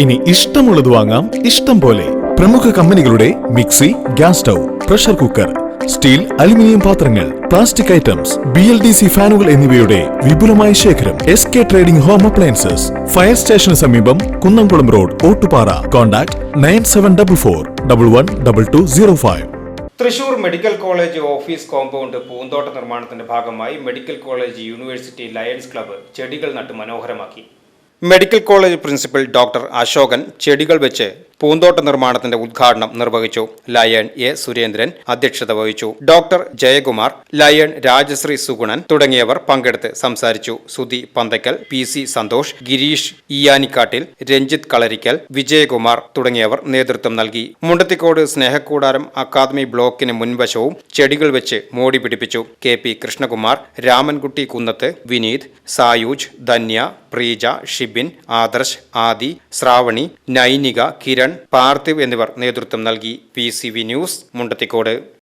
ഇനി ഇഷ്ടമുള്ളത് വാങ്ങാം. ഇഷ്ടം പോലെ പ്രമുഖ കമ്പനികളുടെ mixie gas stove pressure cooker steel aluminium പാത്രങ്ങൾ plastic items B L D C ഫാനുകൾ എന്നിവയുടെ വിപുലമായ ശേഖരം S K trading home appliances fire സ്റ്റേഷന് സമീപം Kunnamkulam road Ottupara. Contact nine seven double four double one double two zero five. Thrissur medical college office compound പൂന്തോട്ട നിർമ്മാണത്തിന്റെ ഭാഗമായി medical college university lions club ചെടികൾ നട്ട് മനോഹരമാക്കി. Medical college principal doctor Ashokan ചെടികൾ വെച്ച് പൂന്തോട്ട നിർമ്മാണത്തിന്റെ ഉദ്ഘാടനം നിർവഹിച്ചു ലയൺ എ സുരേന്ദ്രൻ അധ്യക്ഷത വഹിച്ചു. ഡോക്ടർ ജയകുമാർ ലയൺ രാജശ്രീ സുഗുണൻ തുടങ്ങിയവർ പങ്കെടുത്ത് സംസാരിച്ചു. സുധി പന്തക്കൽ പി സി സന്തോഷ് ഗിരീഷ് ഇയാനിക്കാട്ടിൽ രഞ്ജിത്ത് കളരിക്കൽ വിജയകുമാർ തുടങ്ങിയവർ നേതൃത്വം നൽകി. മുണ്ടത്തിക്കോട് സ്നേഹക്കൂടാരം അക്കാദമി ബ്ലോക്കിന് മുൻവശവും ചെടികൾ വെച്ച് മോടി പിടിപ്പിച്ചു. കെ പി കൃഷ്ണകുമാർ രാമൻകുട്ടി കുന്നത്ത് വിനീത് സായൂജ് ധന്യ പ്രീജ ഷിബിൻ ആദർശ് ആദി ശ്രാവണി നൈനിക കിരൺ പാർത്ഥിവ് എന്നിവർ നേതൃത്വം നൽകി P C V news Mundathikode.